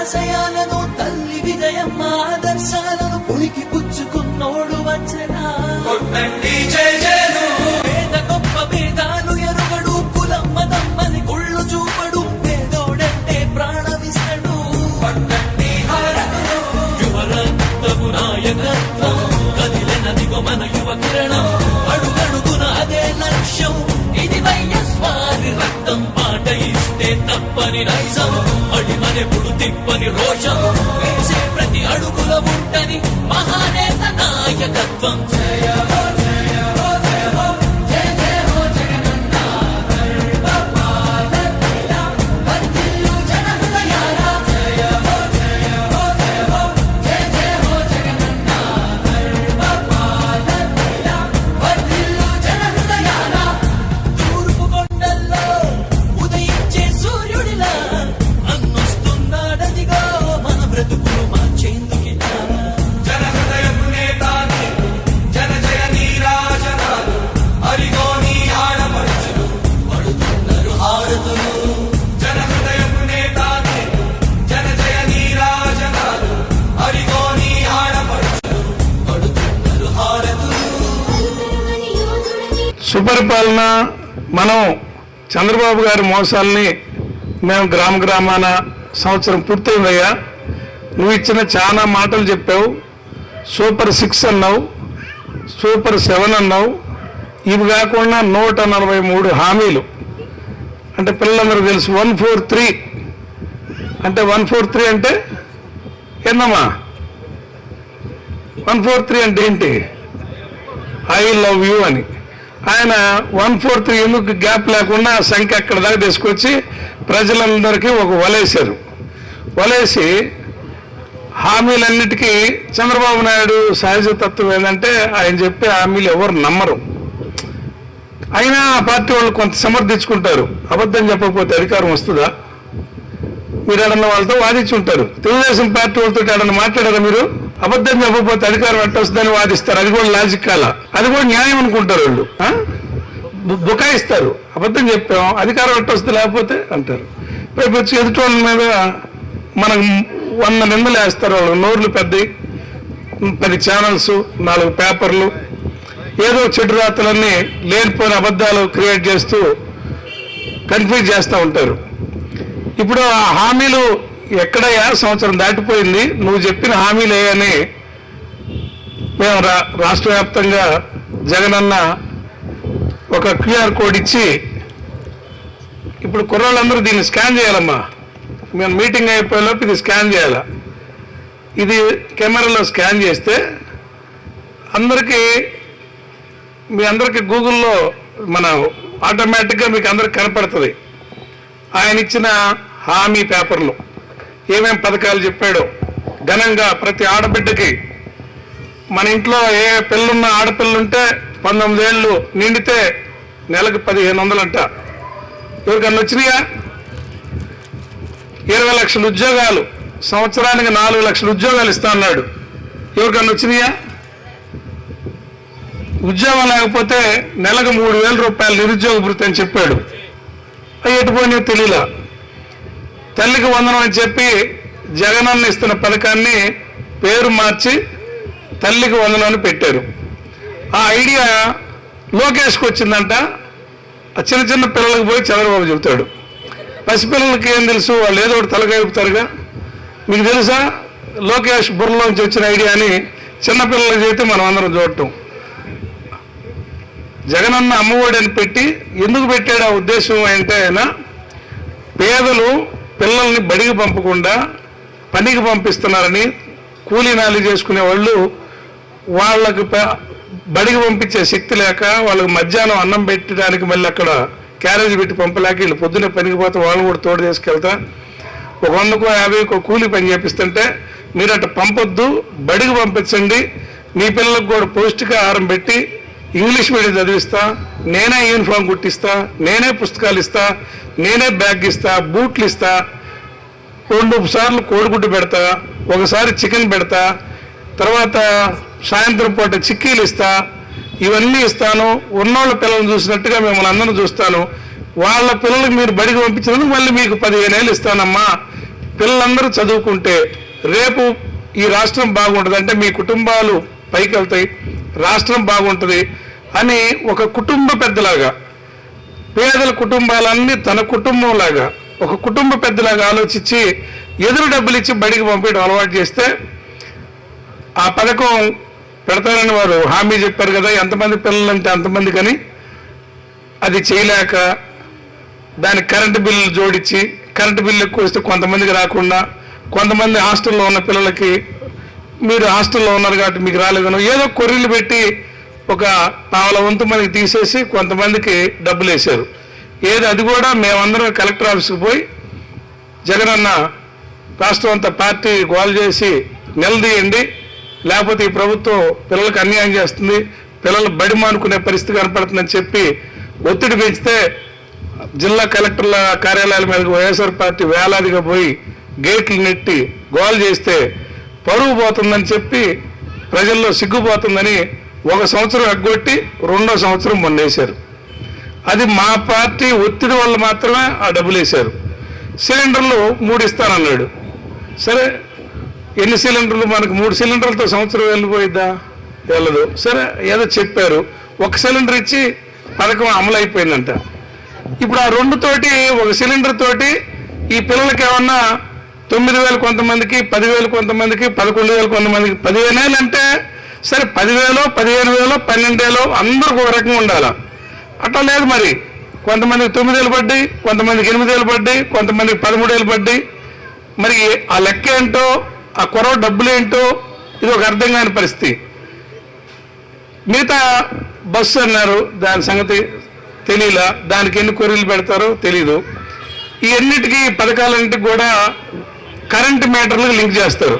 ఆశయాలను తల్లి విజయమ్మ ఆదర్శాలను పుణికి పుచ్చుకున్నోడు వచ్చనా కొట్టండి జై జయను పేద గొప్ప భేదాలు ఎరుగడు కులం మతమ్మని కుళ్ళు చూపడు పేదోడంటే ప్రాణమిస్తడు. కొట్టండి హారతులు యువరక్తపు నాయకత్వం కదిలినదిగో మన యువ కిరణం. అడుగడుగున అదే లక్ష్యం ఇది వైఎస్వారి రక్తం పాట ఇస్తే తప్పని నైజం. అడిమనెప్పుడు తిప్పని రోషం. ప్రతి అడుగుల ఉంటది మహానేత నాయకత్వం. పరిపాలన మనం చంద్రబాబు గారి మోసాలని మేము గ్రామ గ్రామాన సంవత్సరం పూర్తయిందయ్యా. నువ్వు ఇచ్చిన చాలా మాటలు చెప్పావు. సూపర్ సిక్స్ అన్నావు. సూపర్ సెవెన్ అన్నావు. ఇవి కాకుండా నూట నలభై మూడు హామీలు. అంటే పిల్లలందరూ తెలుసు వన్ ఫోర్ త్రీ. అంటే వన్ ఫోర్ త్రీ అంటే ఏందమ్మా వన్ ఫోర్ త్రీ అంటే ఏంటి? ఐ లవ్ యూ అని. ఆయన వన్ ఫోర్ త్రీ ఎందుకు గ్యాప్ లేకుండా సంఖ్య అక్కడ దాకా తీసుకొచ్చి ప్రజలందరికీ ఒక వలేశారు. వలేసి హామీలన్నిటికీ చంద్రబాబు నాయుడు సహజ తత్వం ఏంటంటే ఆయన చెప్పే హామీలు ఎవరు నమ్మరు. అయినా ఆ పార్టీ వాళ్ళు కొంత సమర్థించుకుంటారు. అబద్ధం చెప్పకపోతే అధికారం వస్తుందా? మీరు ఏడన్నా వాళ్ళతో వాదించుంటారు. తెలుగుదేశం పార్టీ వాళ్ళతో ఏడన్నా మాట్లాడారా మీరు? అబద్ధం చెప్పకపోతే అధికారం ఎట్ట వస్తుందని వాదిస్తారు. అది కూడా లాజిక్ కాల అది కూడా న్యాయం అనుకుంటారు వాళ్ళు. బు- బుకాయిస్తారు. అబద్ధం చెప్పాం అధికారం ఎట్ట వస్తుంది లేకపోతే అంటారు. రేపు వచ్చి ఎదుటి వాళ్ళ మీద మనకు వంద నిందలు వేస్తారు వాళ్ళు. నోర్లు పెద్దవి పది ఛానల్స్ నాలుగు పేపర్లు. ఏదో చెడు రాతలన్నీ లేనిపోయిన అబద్ధాలు క్రియేట్ చేస్తూ కన్ఫ్యూజ్ చేస్తూ ఉంటారు. ఇప్పుడు ఆ హామీలు ఎక్కడయ్యా సంవత్సరం దాటిపోయింది నువ్వు చెప్పిన హామీలు అని మేము రా రాష్ట్ర వ్యాప్తంగా జగనన్న ఒక క్యూఆర్ కోడ్ ఇచ్చి ఇప్పుడు కుర్రాళ్ళందరూ దీన్ని స్కాన్ చేయాలమ్మా. మేము మీటింగ్ అయిపోయేలోపు ఇది స్కాన్ చేయాలా. ఇది కెమెరాలో స్కాన్ చేస్తే అందరికీ మీ అందరికీ గూగుల్లో మన ఆటోమేటిక్గా మీకు అందరికి కనపడుతుంది. ఆయన ఇచ్చిన హామీ పేపర్లు. ఏమేం పథకాలు చెప్పాడో. ఘనంగా ప్రతి ఆడబిడ్డకి మన ఇంట్లో ఏ పిల్లున్న ఆడపిల్లుంటే పంతొమ్మిది ఏళ్ళు నిండితే నెలకు పదిహేను వందలంట. ఎవరికన్నా వచ్చినాయా? ఇరవై లక్షల ఉద్యోగాలు సంవత్సరానికి నాలుగు లక్షల ఉద్యోగాలు ఇస్తా అన్నాడు. ఎవరికన్నా వచ్చినాయా? ఉద్యోగం లేకపోతే నెలకు మూడు వేల రూపాయలు నిరుద్యోగ భృతి అని చెప్పాడు. అవి ఎటుపోయినాయో తెలియలా తల్లికి వందనం అని చెప్పి జగనన్న ఇస్తున్న పథకాన్ని పేరు మార్చి తల్లికి వందనం అని పెట్టారు. ఆ ఐడియా లోకేష్కి వచ్చిందంట. ఆ చిన్న చిన్న పిల్లలకు పోయి చంద్రబాబు చెబుతాడు. పసిపిల్లలకి ఏం తెలుసు? వాళ్ళు ఏదో ఒకటి తలకాయిపుతారుగా మీకు తెలుసా? లోకేష్ బుర్రలోంచి వచ్చిన ఐడియా అని చిన్నపిల్లలకి చెబితే మనం అందరం చూడటం. జగనన్న అమ్మఒడి అని పెట్టి ఎందుకు పెట్టాడు? ఆ ఉద్దేశం అంటే ఆయన పేదలు పిల్లల్ని బడికి పంపకుండా పనికి పంపిస్తున్నారని కూలీ నాలి చేసుకునే వాళ్ళు వాళ్ళకు బడికి పంపించే శక్తి లేక వాళ్ళకి మధ్యాహ్నం అన్నం పెట్టడానికి మళ్ళీ అక్కడ క్యారేజ్ పెట్టి పంపలేక వీళ్ళు పొద్దున్నే పనికి పోతే వాళ్ళని కూడా తోడు తీసుకెళ్తా. ఒక వందకో యాభైకో కూలి పని చేపిస్తుంటే మీరు అట్ట పంపొద్దు బడికి పంపించండి మీ పిల్లలకు కూడా పౌష్టికాహారం పెట్టి ఇంగ్లీష్ మీడియం చదివిస్తా నేనే యూనిఫామ్ కుట్టిస్తా నేనే పుస్తకాలు ఇస్తా నేనే బ్యాగ్ ఇస్తా బూట్లు ఇస్తా రెండు సార్లు కోడిగుడ్డు పెడతా ఒకసారి చికెన్ పెడతా తర్వాత సాయంత్రం పూట చిక్కీలు ఇస్తా ఇవన్నీ ఇస్తాను. ఉన్నోళ్ళ పిల్లల్ని చూసినట్టుగా మిమ్మల్ని అందరం చూస్తాను. వాళ్ళ పిల్లలకు మీరు బడికి పంపించినందుకు మళ్ళీ మీకు పదిహేను ఏళ్ళు ఇస్తానమ్మా. పిల్లలందరూ చదువుకుంటే రేపు ఈ రాష్ట్రం బాగుంటుంది అంటే మీ కుటుంబాలు పైకి వెళ్తాయి రాష్ట్రం బాగుంటుంది అని ఒక కుటుంబ పెద్దలాగా పేదల కుటుంబాలన్నీ తన కుటుంబంలాగా ఒక కుటుంబ పెద్దలాగా ఆలోచించి ఎదురు డబ్బులు ఇచ్చి బడికి పంపించడం అలవాటు చేస్తే ఆ పథకం పెడతారని వారు హామీ చెప్పారు కదా ఎంతమంది పిల్లలు అంటే అంతమంది కానీ అది చేయలేక దానికి కరెంటు బిల్లు జోడించి కరెంటు బిల్లు ఎక్కువ వస్తే కొంతమందికి రాకుండా కొంతమంది హాస్టల్లో ఉన్న పిల్లలకి మీరు హాస్టల్లో ఉన్నారు కాబట్టి మీకు రాలేదు ఏదో కొర్రీలు పెట్టి ఒక పావుల వంతు మనకి తీసేసి కొంతమందికి డబ్బులు వేశారు. ఏది అది కూడా మేమందరం కలెక్టర్ ఆఫీస్కి పోయి జగనన్న రాష్ట్రం అంతా పార్టీ గోల్ చేసి నిలదీయండి. లేకపోతే ఈ ప్రభుత్వం పిల్లలకు అన్యాయం చేస్తుంది. పిల్లలు బడి మానుకునే పరిస్థితి కనపడుతుందని చెప్పి ఒత్తిడి పెంచితే జిల్లా కలెక్టర్ల కార్యాలయాల మీదకి వైఎస్ఆర్ పార్టీ వేలాదిగా పోయి గేట్లు నెట్టి గోల్ చేస్తే పరువు పోతుందని చెప్పి ప్రజల్లో సిగ్గుపోతుందని ఒక సంవత్సరం ఎగ్గొట్టి రెండో సంవత్సరం మొన్నేశారు. అది మా పార్టీ ఒత్తిడి వల్ల మాత్రమే ఆ డబ్బులు వేశారు సిలిండర్లు మూడు ఇస్తానన్నాడు. సరే ఎన్ని సిలిండర్లు? మనకు మూడు సిలిండర్లతో సంవత్సరం వెళ్ళిపోయిద్దా? వెళ్ళదు. సరే ఏదో చెప్పారు. ఒక సిలిండర్ ఇచ్చి పథకం అమలు అయిపోయిందంట ఇప్పుడు ఆ రెండు తోటి ఒక సిలిండర్ తోటి ఈ పిల్లలకి ఏమన్నా తొమ్మిది వేలు కొంతమందికి పదివేలు కొంతమందికి పదకొండు వేలు కొంతమందికి. పదిహేను వేలు అంటే సరే పదివేలు పదిహేను వేలు పన్నెండేలో అందరికి ఒక రకంగా ఉండాలి. అట్లా లేదు మరి. కొంతమందికి తొమ్మిది వేలు పడ్డి కొంతమందికి ఎనిమిది వేలు పడ్డి కొంతమందికి పదమూడు వేలు పడ్డి మరి ఆ లెక్క ఏంటో ఆ కొరవ డబ్బులు ఏంటో ఇది ఒక అర్థం కాని పరిస్థితి. మిగతా బస్సు అన్నారు దాని సంగతి తెలియలా దానికి ఎన్ని కొరీలు పెడతారో తెలీదు. ఈ అన్నిటికీ పథకాలన్నిటికి కూడా కరెంట్ మీటర్లకు లింక్ చేస్తారు.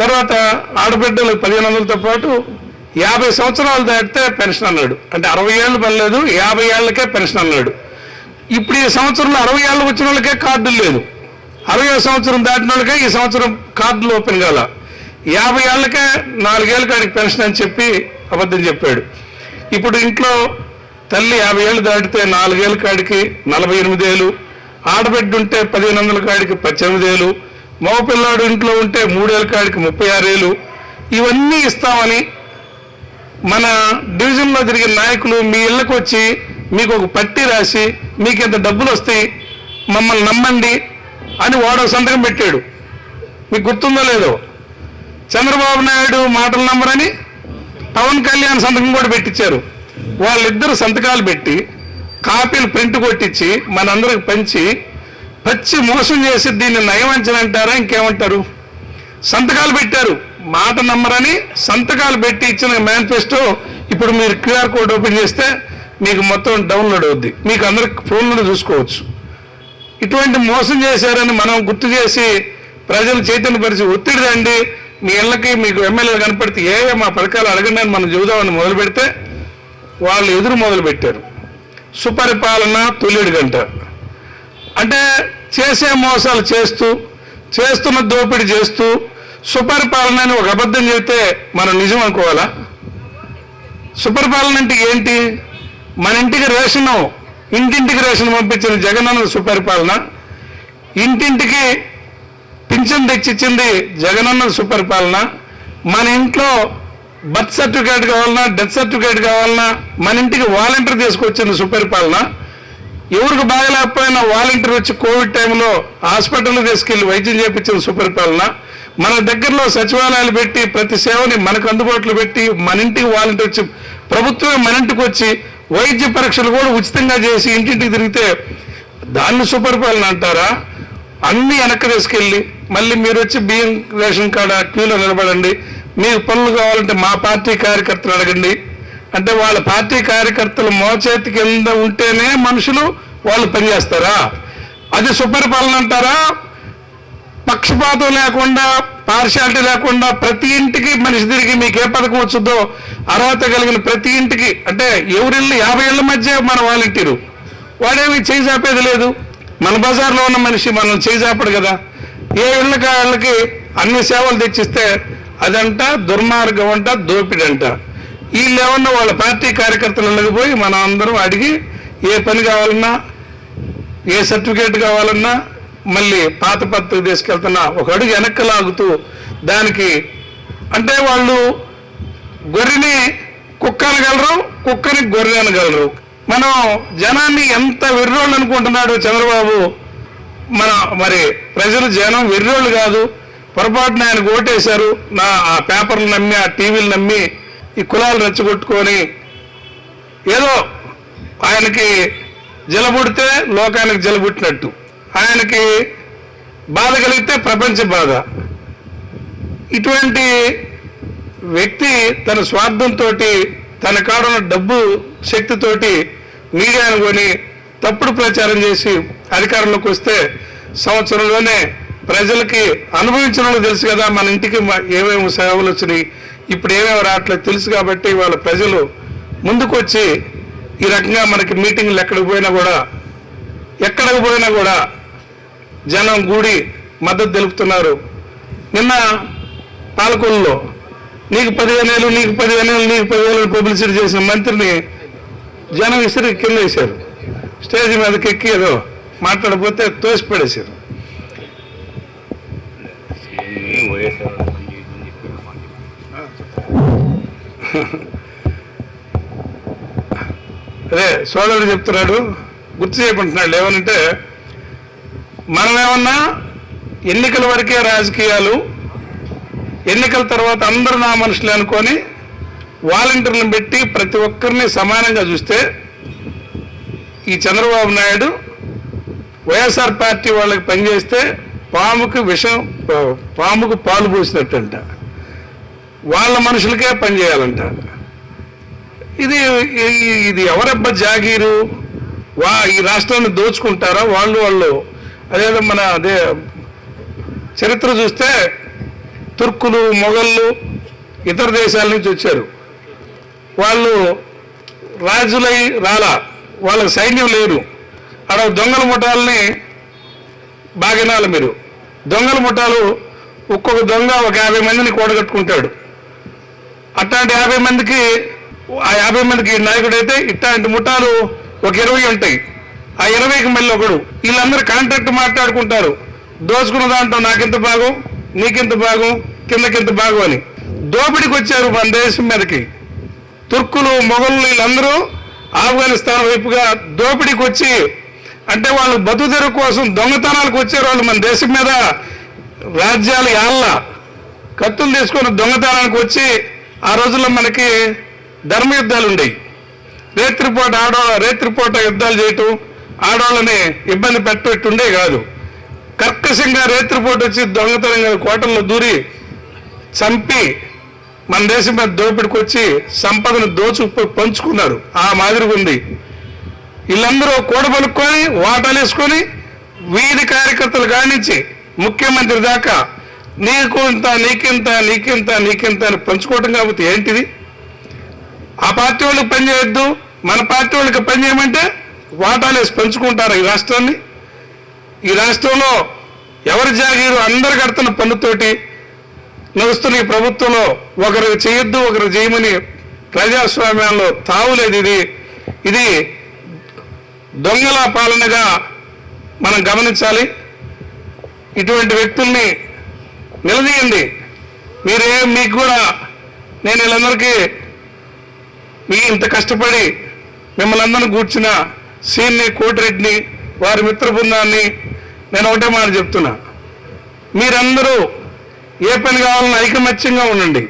తర్వాత ఆడబిడ్డలు పదిహేను వందలతో పాటు యాభై సంవత్సరాలు దాటితే పెన్షన్ అన్నాడు. అంటే అరవై ఏళ్ళు పనిలేదు యాభై ఏళ్ళకే పెన్షన్ అన్నాడు. ఇప్పుడు ఈ సంవత్సరంలో అరవై ఏళ్ళకి వచ్చిన వాళ్ళకే కార్డులు లేదు అరవై సంవత్సరం దాటిన వాళ్ళకే ఈ సంవత్సరం కార్డులు ఓపెన్ కాల. యాభై ఏళ్ళకే నాలుగేళ్ళ కాడికి పెన్షన్ అని చెప్పి అబద్ధం చెప్పాడు. ఇప్పుడు ఇంట్లో తల్లి యాభై ఏళ్ళు దాటితే నాలుగేళ్ళ కాడికి నలభై ఎనిమిది ఏళ్ళు ఆడబిడ్డ ఉంటే పదిహేను వందల కాడికి పద్దెనిమిది వేలు మగపిల్లాడు ఇంట్లో ఉంటే మూడేళ్ళ కాడికి ముప్పై ఆరేళ్ళు ఇవన్నీ ఇస్తామని మన డివిజన్లో తిరిగే నాయకులు మీ ఇళ్ళకు వచ్చి మీకు ఒక పట్టి రాసి మీకు ఇంత డబ్బులు వస్తాయి మమ్మల్ని నమ్మండి అని వాడో సంతకం పెట్టాడు. మీకు గుర్తుందో లేదో? చంద్రబాబు నాయుడు మాటలు నమ్మరని పవన్ కళ్యాణ్ సంతకం కూడా పెట్టించారు. వాళ్ళిద్దరు సంతకాలు పెట్టి కాపీలు ప్రింట్ కొట్టించి మనందరికి పంచి పచ్చి మోసం చేసి దీన్ని నయమంచని అంటారా ఇంకేమంటారు? సంతకాలు పెట్టారు. మాట నమ్మరని సంతకాలు పెట్టి ఇచ్చిన మేనిఫెస్టో ఇప్పుడు మీరు క్యూఆర్ కోడ్ ఓపెన్ చేస్తే మీకు మొత్తం డౌన్లోడ్ అవుద్ది. మీకు అందరికి ఫోన్లో చూసుకోవచ్చు. ఇటువంటి మోసం చేశారని మనం గుర్తు చేసి ప్రజలు చైతన్యపరిచి ఒత్తిడి రండి. మీ ఇళ్ళకి మీకు ఎమ్మెల్యేలు కనపడితే ఏ ఏ మా పథకాలు అడగండి అని మనం చెబుదామని మొదలు పెడితే వాళ్ళు ఎదురు మొదలు పెట్టారు సుపరిపాలన తొలిడు గంట అంటే చేసే మోసాలు చేస్తూ చేస్తున్న దోపిడీ చేస్తూ సుపరిపాలన అని ఒక అబద్ధం చెబితే మనం నిజం అనుకోవాలా? సుపరిపాలన అంటే ఏంటి? మన ఇంటికి రేషన్ ఇంటింటికి రేషన్ పంపించిన జగనన్న సుపరిపాలన ఇంటింటికి పింఛన్ తెచ్చిచ్చింది జగనన్న సుపరిపాలన మన ఇంట్లో బర్త్ సర్టిఫికేట్ కావాలన్నా డెత్ సర్టిఫికేట్ కావాలన్నా మన ఇంటికి వాలంటీర్ తీసుకొచ్చింది సుపరిపాలన. ఎవరికి బాగలేకపోయినా వాలంటీర్ వచ్చి కోవిడ్ టైంలో హాస్పిటల్ తీసుకెళ్ళి వైద్యం చేయించిన సుపరిపాలన. మన దగ్గరలో సచివాలయాలు పెట్టి ప్రతి సేవని మనకు అందుబాటులో పెట్టి మన ఇంటికి వాలంటీర్ వచ్చి ప్రభుత్వమే మన ఇంటికి వచ్చి వైద్య పరీక్షలు కూడా ఉచితంగా చేసి ఇంటింటికి తిరిగితే దాన్ని సుపరిపాలన అంటారా? అన్ని వెనక్కి తీసుకెళ్ళి మళ్ళీ మీరు వచ్చి బియ్యం రేషన్ కార్డు క్యూలో నిలబడండి. మీకు పనులు కావాలంటే మా పార్టీ కార్యకర్తలు అడగండి. అంటే వాళ్ళ పార్టీ కార్యకర్తలు మోచేతి కింద ఉంటేనే మనుషులు వాళ్ళు పనిచేస్తారా? అది సుపరిపాలన అంటారా? పక్షపాతం లేకుండా పార్షాలిటీ లేకుండా ప్రతి ఇంటికి మనిషి తిరిగి మీకు ఏ పథకం వచ్చుద్దో అర్హత కలిగిన ప్రతి ఇంటికి అంటే ఎవరిల్లు యాభై ఏళ్ళ మధ్య మన వాలంటీరు వాడేమి చేయి చాపేది లేదు. మన బజార్లో ఉన్న మనిషి మనం చేయి చాపడు కదా. ఏ ఇళ్ళకి వాళ్ళకి అన్ని సేవలు తెచ్చిస్తే అదంట దుర్మార్గం అంట దోపిడి అంట వీళ్ళేమన్నా వాళ్ళ పార్టీ కార్యకర్తలు పోయి మనం అందరం అడిగి ఏ పని కావాలన్నా ఏ సర్టిఫికేట్ కావాలన్నా మళ్ళీ పాత పత్రిక తీసుకెళ్తున్నా ఒక అడుగు వెనక్కి లాగుతూ దానికి అంటే వాళ్ళు గొర్రెని కుక్క అనగలరు కుక్కని గొర్రె అనగలరు. మనం జనాన్ని ఎంత వెర్రోళ్ళు అనుకుంటున్నాడు చంద్రబాబు? మన మరి ప్రజలు జనం వెర్రోళ్ళు కాదు. పొరపాటున ఆయనకు ఓటేశారు. నా ఆ పేపర్లు నమ్మి ఆ టీవీలు నమ్మి ఈ కులాలు రెచ్చగొట్టుకొని ఏదో ఆయనకి జలబుడితే లోకానికి జలబుట్టినట్టు ఆయనకి బాధ కలిగితే ప్రపంచ బాధ. ఇటువంటి వ్యక్తి తన స్వార్థంతో తన కాడున్న డబ్బు శక్తితోటి మీడియాను కొని తప్పుడు ప్రచారం చేసి అధికారంలోకి వస్తే సంవత్సరంలోనే ప్రజలకి అనుభవించిన తెలుసు కదా మన ఇంటికి ఏమేమి సేవలు వచ్చినాయి ఇప్పుడు ఏమేమి రావట్లేదు తెలుసు కాబట్టి వాళ్ళ ప్రజలు ముందుకు వచ్చి ఈ రకంగా మనకి మీటింగ్లు ఎక్కడికి పోయినా కూడా ఎక్కడికి పోయినా కూడా జనం గూడి మద్దతు తెలుపుతున్నారు. నిన్న పాలకొల్లులో నీకు పదివేలు నీకు పదివేలు నీకు పదివేలు పబ్లిసిటీ చేసిన మంత్రిని జనం విసిరి కింద వేశారు. స్టేజ్ మీదకి ఎక్కి ఏదో మాట్లాడకపోతే తోసిపడేశారు. పడేశారు అదే సోదరుడు చెప్తున్నాడు గుర్తు చేయమంటున్నాడు ఏమనంటే మనమేమన్నా ఎన్నికల వరకే రాజకీయాలు ఎన్నికల తర్వాత అందరు నా మనుషులు అనుకొని వాలంటీర్లను పెట్టి ప్రతి ఒక్కరిని సమానంగా చూస్తే ఈ చంద్రబాబు నాయుడు వైఎస్ఆర్ పార్టీ వాళ్ళకి పనిచేస్తే పాముకు విషం పాముకు పాలు పోసినట్టంట. వాళ్ళ మనుషులకే పనిచేయాలంట ఇది ఇది ఎవరబ్బ జాగీరు? వా ఈ రాష్ట్రాన్ని దోచుకుంటారా వాళ్ళు వాళ్ళు? అదే మన అదే చరిత్ర చూస్తే తుర్కులు మొఘళ్ళు ఇతర దేశాల నుంచి వచ్చారు. వాళ్ళు రాజులై రాలా. వాళ్ళకి సైన్యం లేరు అక్కడ దొంగల ముఠాలని బాగినాలి మీరు. దొంగల ముఠాలు ఒక్కొక్క దొంగ ఒక యాభై మందిని కూడగట్టుకుంటాడు. అట్లాంటి యాభై మందికి ఆ యాభై మందికి నాయకుడైతే ఇట్లాంటి ముఠాలు ఒక ఇరవై ఉంటాయి. ఆ ఇరవైకి మళ్ళీ ఒకడు. వీళ్ళందరూ కాంట్రాక్ట్ మాట్లాడుకుంటారు. దోచుకున్న దాంట్లో నాకింత భాగం నీకింత భాగం కిందకింత భాగం అని. దోపిడికి వచ్చారు మన దేశం మీదకి. తుర్కులు మొఘలు వీళ్ళందరూ ఆఫ్ఘనిస్తాన్ వైపుగా దోపిడికి వచ్చి అంటే వాళ్ళు బతుకుదెరు కోసం దొంగతనాలకు వచ్చే వాళ్ళు మన దేశం మీద. రాజ్యాలు యాళ్ళ. కత్తులు తీసుకొని దొంగతనానికి వచ్చి ఆ రోజుల్లో మనకి ధర్మ యుద్ధాలు ఉండేవి. రేత్రిపూట ఆడవాళ్ళ రేత్రిపూట యుద్ధాలు చేయటం ఆడవాళ్ళని ఇబ్బంది పెట్టేట్టుండే కాదు. కర్కశంగా రేత్రిపూట వచ్చి దొంగతనంగా కోటల్లో దూరి చంపి మన దేశం మీద దోపిడికి వచ్చి సంపదను దోచు పంచుకున్నారు. ఆ మాదిరిగా ఉంది. వీళ్ళందరూ కూడబలుక్కొని వాటాలు వేసుకొని వీధి కార్యకర్తలు కానించి ముఖ్యమంత్రి దాకా నీకు ఇంత నీకింత నీకింత నీకింత అని పంచుకోవటం కాబట్టి ఏంటిది? ఆ పార్టీ వాళ్ళకి పనిచేయొద్దు మన పార్టీ వాళ్ళకి పని చేయమంటే వాటాలు వేసి పంచుకుంటారు ఈ రాష్ట్రాన్ని. ఈ రాష్ట్రంలో ఎవరి జాగీరు అందరు కడుతున్న పన్నుతోటి నడుస్తున్న ఈ ప్రభుత్వంలో ఒకరు చేయొద్దు ఒకరు చేయమని ప్రజాస్వామ్యంలో తావులేదు ఇది. ఇది దొంగల పాలనగా మనం గమనించాలి. ఇటువంటి వ్యక్తుల్ని నిలదీయండి. మీరే మీకు కూడా నేను వీళ్ళందరికీ మీ ఇంత కష్టపడి మిమ్మల్ని అందరిని కూర్చున్న సీన్ని కోటిరెడ్డిని వారి మిత్ర బృందాన్ని నేను ఒకటే మాట చెప్తున్నా. మీరందరూ ఏ పని కావాలని ఐకమత్యంగా ఉండండి.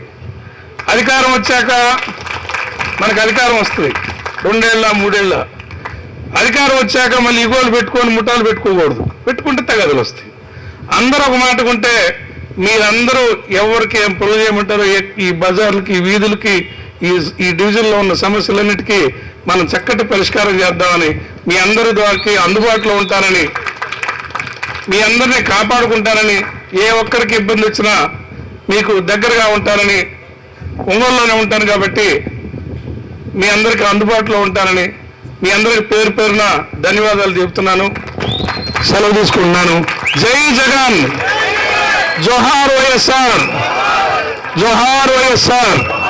అధికారం వచ్చాక మనకు అధికారం వస్తుంది. రెండేళ్ళ మూడేళ్ళ అధికారం వచ్చాక మళ్ళీ ఇగోలు పెట్టుకొని ముఠాలు పెట్టుకోకూడదు. పెట్టుకుంటే తగదులు వస్తాయి. అందరూ ఒక మాటకుంటే మీరందరూ ఎవరికి ఏం పొలం చేయమంటారో ఈ బజార్లకి ఈ వీధులకి ఈ ఈ డివిజన్లో ఉన్న సమస్యలన్నిటికీ మనం చక్కటి పరిష్కారం చేద్దామని మీ అందరి ద్వారా అందుబాటులో ఉంటానని మీ అందరినీ కాపాడుకుంటానని ఏ ఒక్కరికి ఇబ్బంది వచ్చినా మీకు దగ్గరగా ఉంటానని ఒంగోలులోనే ఉంటాను కాబట్టి మీ అందరికీ అందుబాటులో ఉంటానని మీ అందరికి పేరు పేరున ధన్యవాదాలు చెప్తున్నాను సెలవు తీసుకుంటున్నాను. జై జగన్. జోహార్ వైఎస్ఆర్. జోహార్ వైఎస్ఆర్.